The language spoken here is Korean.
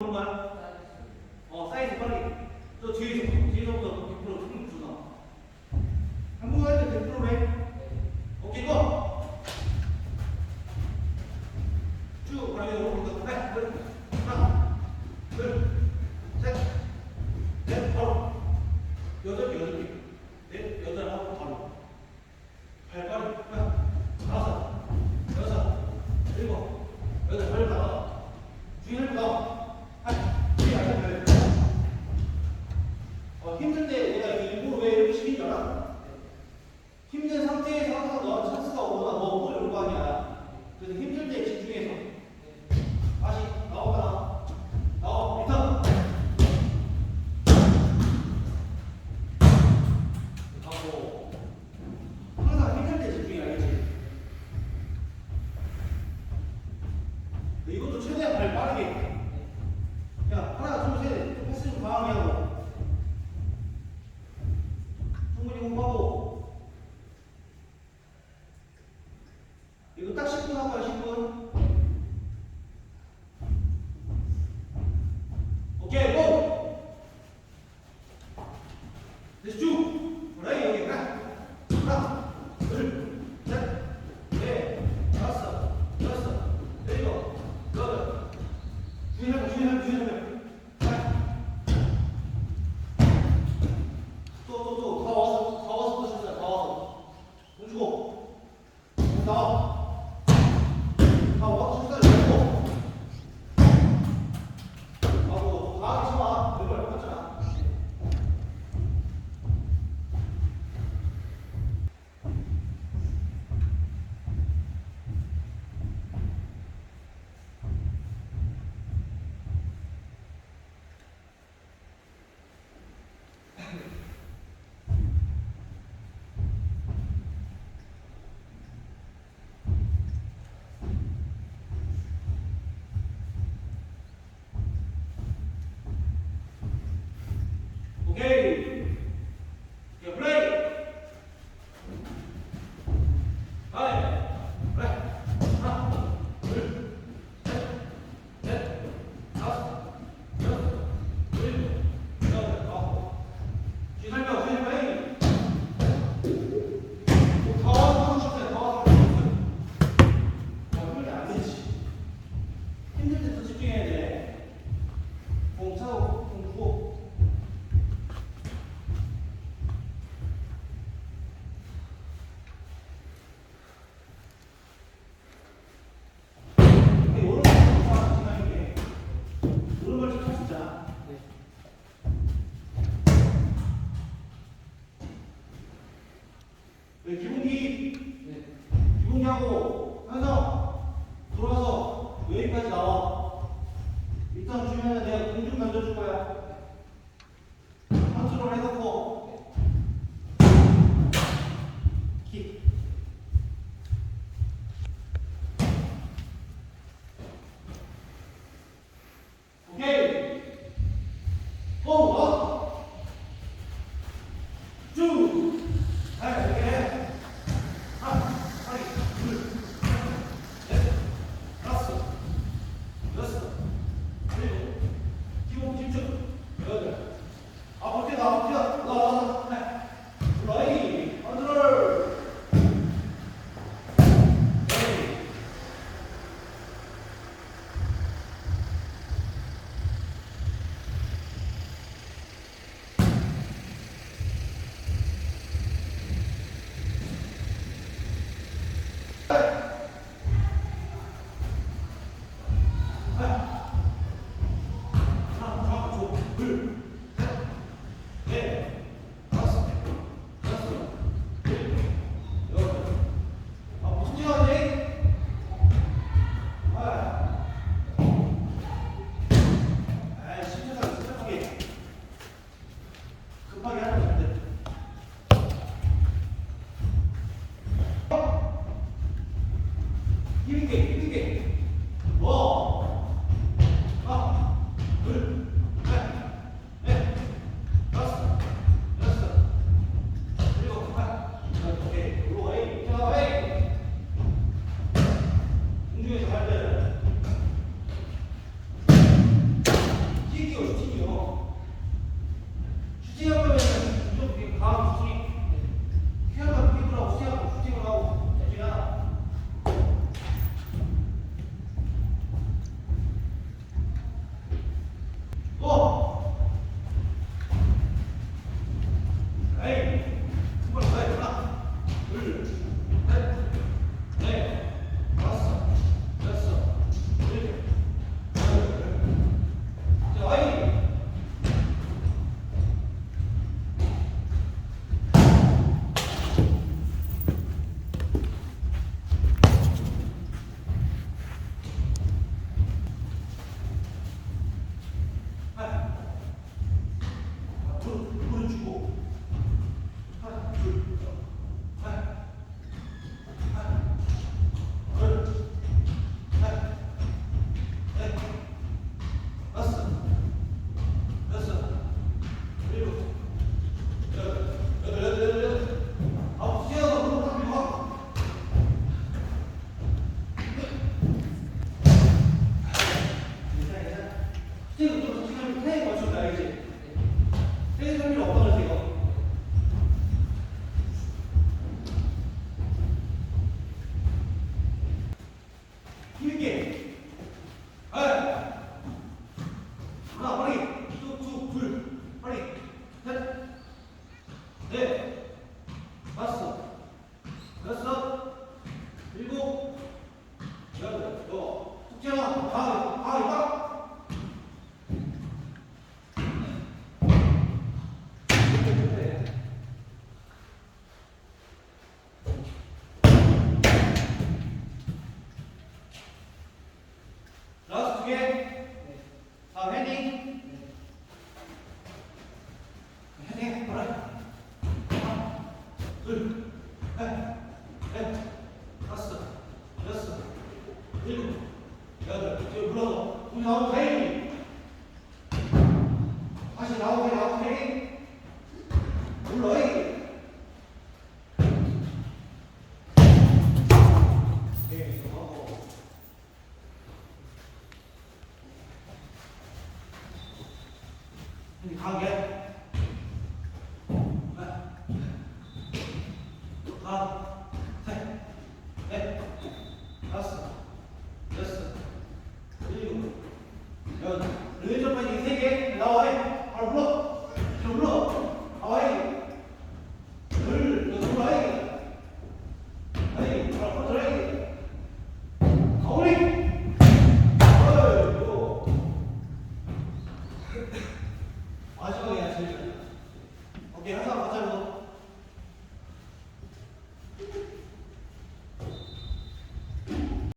뭔가요? 어, 사이즈 빨리. 저 뒤에서, 뒤에서부터 100% 충분 주나. 한국 가야 100%로 해. 오케이, 고! 쭉, 그러면 오른쪽, 네, Okay? juu 这个，晓得就不知道，通常可以。